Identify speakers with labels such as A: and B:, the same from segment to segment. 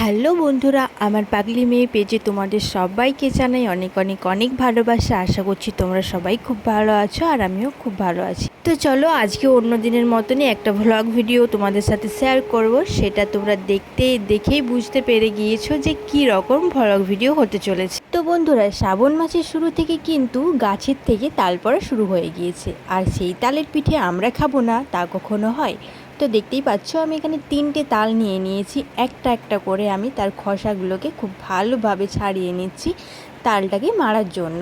A: Hello বন্ধুরা, আমার পাগলি মেয়ে পেজে তোমাদের সবাইকে জানাই অনেক অনেক অনেক ভালোবাসা। আশা করছি তোমরা সবাই খুব ভালো আছো আর আমিও খুব ভালো আছি। তো চলো আজকে অন্য দিনের মতনই একটা ভ্লগ ভিডিও তোমাদের সাথে শেয়ার করব। সেটা তোমরা দেখতে দেখেই বুঝতে পেরে গিয়েছো যে কি রকম ভ্লগ ভিডিও হতে চলেছে। তো বন্ধুরা, শ্রাবণ মাসের শুরু থেকে কিন্তু গাছের থেকে তাল পড়া শুরু হয়ে গিয়েছে। আর সেই তালের পিঠে আমরা খাব না, তা কখনো হয়। তো দেখতেই পাচ্ছ, আমি এখানে তিনটে তাল নিয়ে নিয়েছি। একটা একটা করে আমি তার খসাগুলোকে খুব ভালোভাবে ছাড়িয়ে নিচ্ছি তালটাকে মারার জন্য।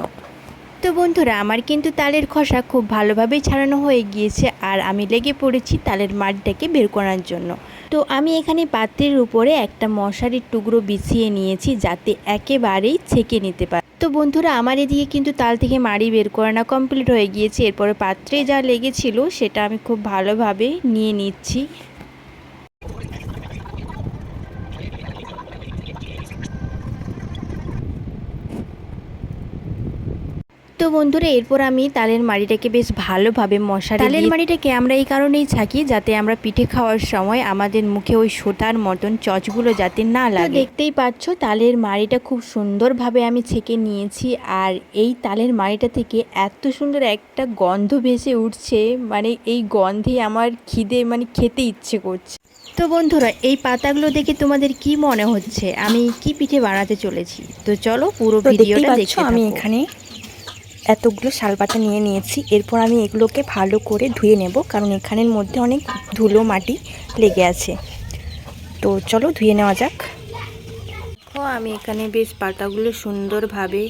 A: তো বন্ধুরা, আমার কিন্তু তালের খসা খুব ভালোভাবেই ছাড়ানো হয়ে গিয়েছে, আর আমি লেগে পড়েছি তালের মাঠটাকে বের করার জন্য। তো আমি এখানে পাত্রের উপরে একটা মশারির টুকরো বিছিয়ে নিয়েছি যাতে একেবারেই ছেঁকে নিতে পারে। তো বন্ধুরা, আমার এদিকে কিন্তু তাল থেকে মাড়ি বের করানো কমপ্লিট হয়ে গিয়েছে। এরপরে পাত্রে যা লেগেছিল সেটা আমি খুব ভালোভাবে নিয়ে নিচ্ছি। তো বন্ধুরা এরপর আমি তালের মাড়িটাকে বেশ ভালোভাবে মশারি তালের মাড়িটাকে আমরা এই কারণেই ছাকি যাতে আমরা পিঠে খাওয়ার সময় আমাদের মুখে ওই সোতার মতন চচগুলো যাতে না লাগে। দেখতেই পাচ্ছ তালের মাড়িটা খুব সুন্দরভাবে আমি ছেঁকে নিয়েছি আর এই তালের মাড়িটা থেকে এত সুন্দর একটা গন্ধ ভেসে উঠছে মানে এই গন্ধে আমার খিদে মানে খেতে ইচ্ছে করছে। তো বন্ধুরা এই পাতাগুলো দেখে তোমাদের কি মনে হচ্ছে? আমি কি পিঠে বানাতে চলেছি? তো চলো পুরো ভিডিওটা দেখতে
B: আমি এখানে এতগুলো শালপাতা নিয়ে নিয়েছি। এরপর আমি এগুলোকে ভালো করে ধুয়ে নেব, কারণ এখানের মধ্যে অনেক ধুলো মাটি লেগে আছে। তো চলো ধুয়ে নেওয়া যাক।
A: ও আমি এখানে বেশ পাতাগুলো সুন্দরভাবে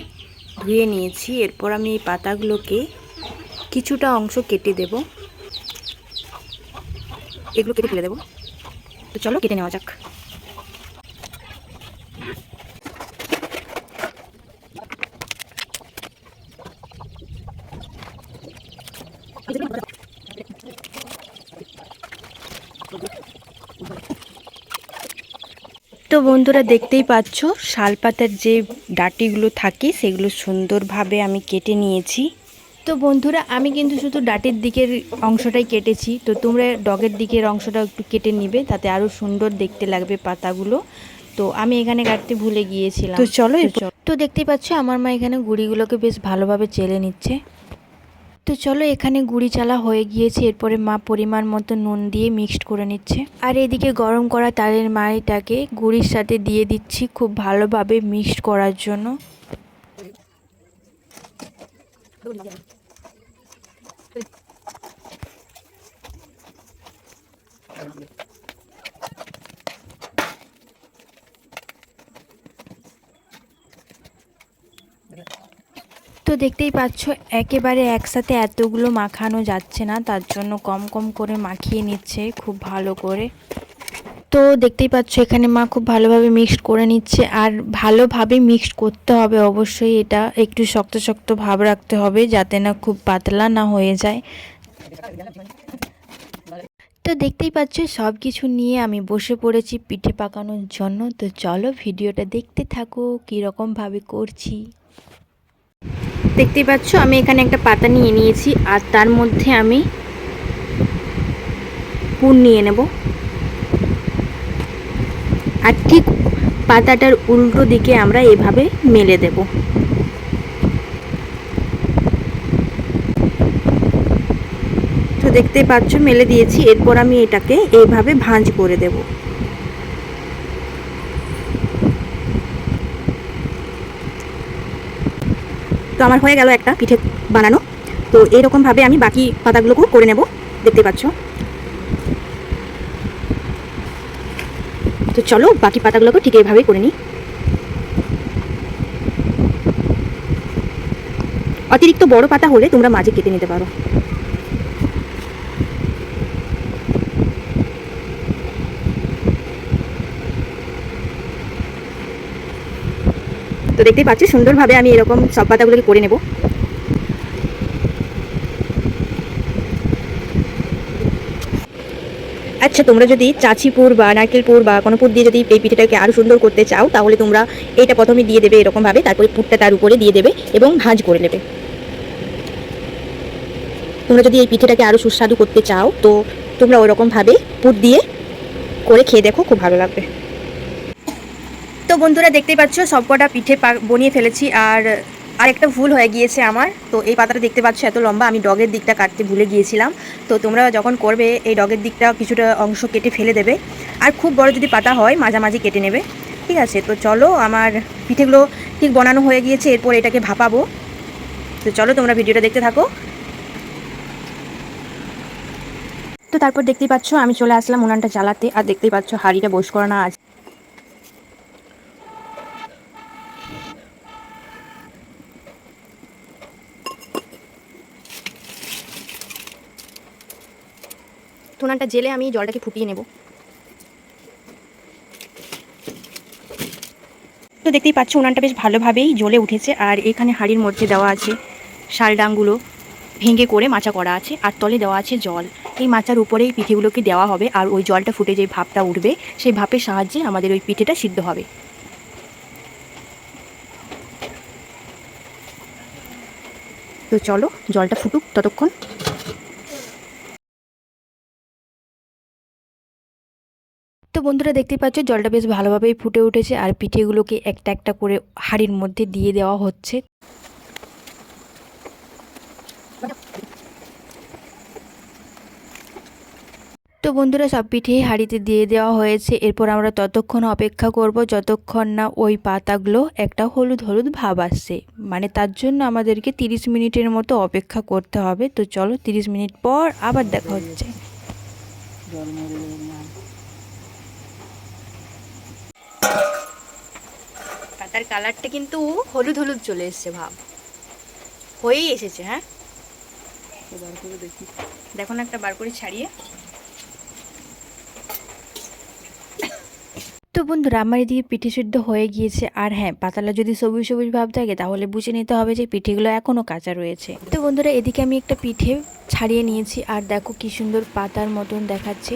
A: ধুয়ে নিয়েছি। এরপর আমি এই পাতাগুলোকে কিছুটা অংশ কেটে দেব।
B: এগুলো কেটে ফেলে দেবো। তো চলো কেটে নেওয়া যাক।
A: তো বন্ধুরা দেখতেই পাচ্ছ শালপাতার যে ডাটিগুলো থাকে সেগুলো সুন্দরভাবে আমি কেটে নিয়েছি। তো বন্ধুরা আমি কিন্তু শুধু ডাটির দিকের অংশটাই কেটেছি। তো তোমরা ডগের দিকের অংশটা একটু কেটে নিবে তাতে আরও সুন্দর দেখতে লাগবে পাতাগুলো। তো আমি এখানে কাটতে ভুলে গিয়েছিলাম।
B: তো চলো
A: চলো। তো দেখতেই পাচ্ছ আমার মা এখানে গুড়িগুলোকে বেশ ভালোভাবে চেলে নিচ্ছে। তো চলো এখানে গুড়ি চালা হয়ে গিয়েছে, এরপরে মা পরিমাণ মতো নুন দিয়ে মিক্সড করে নিচ্ছে। আর এদিকে গরম করা তালের মাড়িটাকে গুড়ির সাথে দিয়ে দিচ্ছি খুব ভালোভাবে মিক্সড করার জন্য। তো দেখতেই পাচ্ছ, একেবারে একসাথে এতগুলো মাখানো যাচ্ছে না, তার জন্য কম কম করে মাখিয়ে নিচ্ছে, খুব ভালো করে। তো দেখতেই পাচ্ছ, এখানে মা খুব ভালোভাবে মিক্সড করে নিচ্ছে, আর ভালোভাবে মিক্সড করতে হবে অবশ্যই এটা, একটু শক্ত শক্ত ভাব রাখতে হবে, যাতে না খুব পাতলা না হয়ে যায়। তো দেখতেই পাচ্ছ সব কিছু নিয়ে আমি বসে পড়েছি পিঠে পাকানোর জন্য, তো চলো ভিডিওটা দেখতে থাকো, কীরকমভাবে করছি। দেখতেই পাচ্ছ, আমি এখানে একটা পাতা নিয়ে নিয়েছি, আর তার মধ্যে আমি পুর নিয়ে নেব। আর ঠিক পাতাটার উল্টো দিকে আমরা এভাবে মেলে দেব। তো দেখতে পাচ্ছ, মেলে দিয়েছি, এরপর আমি এটাকে এইভাবে ভাঁজ করে দেব।
B: তো আমার হয়ে গেল একটা পিঠে বানানো। তো এইরকমভাবে আমি বাকি পাতাগুলোকেও করে নেব, দেখতে পাচ্ছ। তো চলো, বাকি পাতাগুলোকেও ঠিক এইভাবে করে নিই। অতিরিক্ত বড় পাতা হলে তোমরা মাঝে কেটে নিতে পারো। তো দেখতেই পাচ্ছ, সুন্দরভাবে আমি এরকম সব পাতাগুলোকে করে নেব। আচ্ছা তোমরা যদি চাচি পুর বা নারকেলপুর বা কোনো পুর দিয়ে যদি এই পিঠেটাকে আরও সুন্দর করতে চাও, তাহলে তোমরা এটা প্রথমে দিয়ে দেবে এরকমভাবে, তারপরে পুরটা তার উপরে দিয়ে দেবে এবং ভাঁজ করে নেবে। তোমরা যদি এই পিঠেটাকে আরও সুস্বাদু করতে চাও, তো তোমরা ওরকমভাবে পুর দিয়ে করে খেয়ে দেখো, খুব ভালো লাগবে। বন্ধুরা দেখতেই পাচ্ছ, সবকটা পিঠে বনিয়ে ফেলেছি আর আর একটা ভুল হয়ে গিয়েছে আমার। তো এই পাতাটা দেখতে পাচ্ছ, এত লম্বা, আমি ডগের দিকটা কাটতে ভুলে গিয়েছিলাম। তো তোমরা যখন করবে, এই ডগের দিকটা কিছুটা অংশ কেটে ফেলে দেবে। আর খুব বড় যদি পাতা হয়, মাঝামাঝি কেটে নেবে। ঠিক আছে, তো চলো আমার পিঠেগুলো ঠিক বানানো হয়ে গিয়েছে, এরপর এটাকে ভাপাবো। তো চলো তোমরা ভিডিওটা দেখতে থাকো। তো তারপর দেখতেই পাচ্ছ, আমি চলে আসলাম উনানটা জ্বালাতে। আর দেখতেই পাচ্ছ, হাঁড়িটা বস করানো আছে। উনানটা জেলে আমি জলটাকে ফুটিয়ে নেব। তো দেখতেই পাচ্ছ, উনানটা বেশ ভালোভাবেই জ্বলে উঠেছে আর এখানে হাঁড়ির মধ্যে দেওয়া আছে শালডাংগুলো ভেঙে করে মাচা করা আছে আর তলে দেওয়া আছে জল। এই মাচার উপরেই পিঠেগুলোকে দেওয়া হবে আর ওই জলটা ফুটে যে ভাপটা উঠবে, সেই ভাপের সাহায্যে আমাদের ওই পিঠেটা সিদ্ধ হবে। তো চলো, জলটা ফুটুক ততক্ষণ।
A: তো বন্ধুরা দেখতে পাচ্ছ, জলটা বেশ ভালোভাবেই ফুটে উঠেছে আর পিঠেগুলোকে একটা একটা করে হাঁড়ির মধ্যে দিয়ে দেওয়া হচ্ছে। তো বন্ধুরা সব পিঠেই হাঁড়িতে দিয়ে দেওয়া হয়েছে। এরপর আমরা ততক্ষণ অপেক্ষা করব যতক্ষণ না ওই পাতাগুলো একটা হলুদ হলুদ ভাব আসছে। মানে তার জন্য আমাদেরকে 30 মিনিটের মতো অপেক্ষা করতে হবে। তো চলো 30 মিনিট পর আবার দেখা হচ্ছে।
B: পাতার কালারটা কিন্তু হলুদ হলুদ চলে এসছে ভাব। হয়েই এসেছে হ্যাঁ? দেখো। না একটা বার করে ছাড়িয়ে।
A: তো বন্ধুরা আমার এদিকে পিঠে সিদ্ধ হয়ে গিয়েছে। আর হ্যাঁ পাতালা যদি সবুজ সবুজ ভাব থাকে তাহলে বুঝে নিতে হবে যে পিঠেগুলো এখনও কাঁচা রয়েছে। তো বন্ধুরা এদিকে আমি একটা পিঠে ছাড়িয়ে নিয়েছি। আর দেখো কি সুন্দর পাতার মতন দেখাচ্ছে।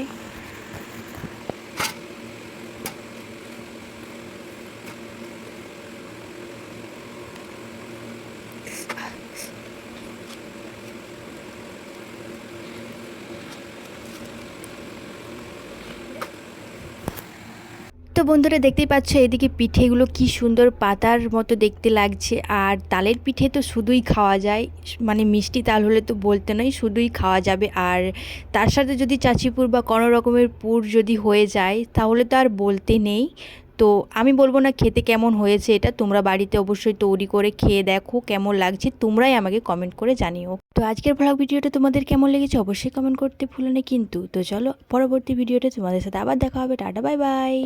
A: তো বন্ধুরা দেখতেই পাচ্ছ, এদিকে পিঠেগুলো কি সুন্দর পাতার মতো দেখতে লাগছে। আর তালের পিঠে তো শুধুই খাওয়া যায় মানে মিষ্টি তাল হলে তো বলতে নয়, শুধুই খাওয়া যাবে। আর তার সাথে যদি চাচিপুর বা কোনো রকমের পুর যদি হয়ে যায়, তাহলে তো আর বলতে নেই। তো আমি বলব না খেতে কেমন হয়েছে এটা, তোমরা বাড়িতে অবশ্যই তৈরি করে খেয়ে দেখো কেমন লাগছে, তোমরাই আমাকে কমেন্ট করে জানিও। তো আজকের ভ্লগ ভিডিওটা তোমাদের কেমন লেগেছে অবশ্যই কমেন্ট করতে ভুলো না কিন্তু। তো চলো, পরবর্তী ভিডিওটা তোমাদের সাথে আবার দেখা হবে, টাটা বাই বাই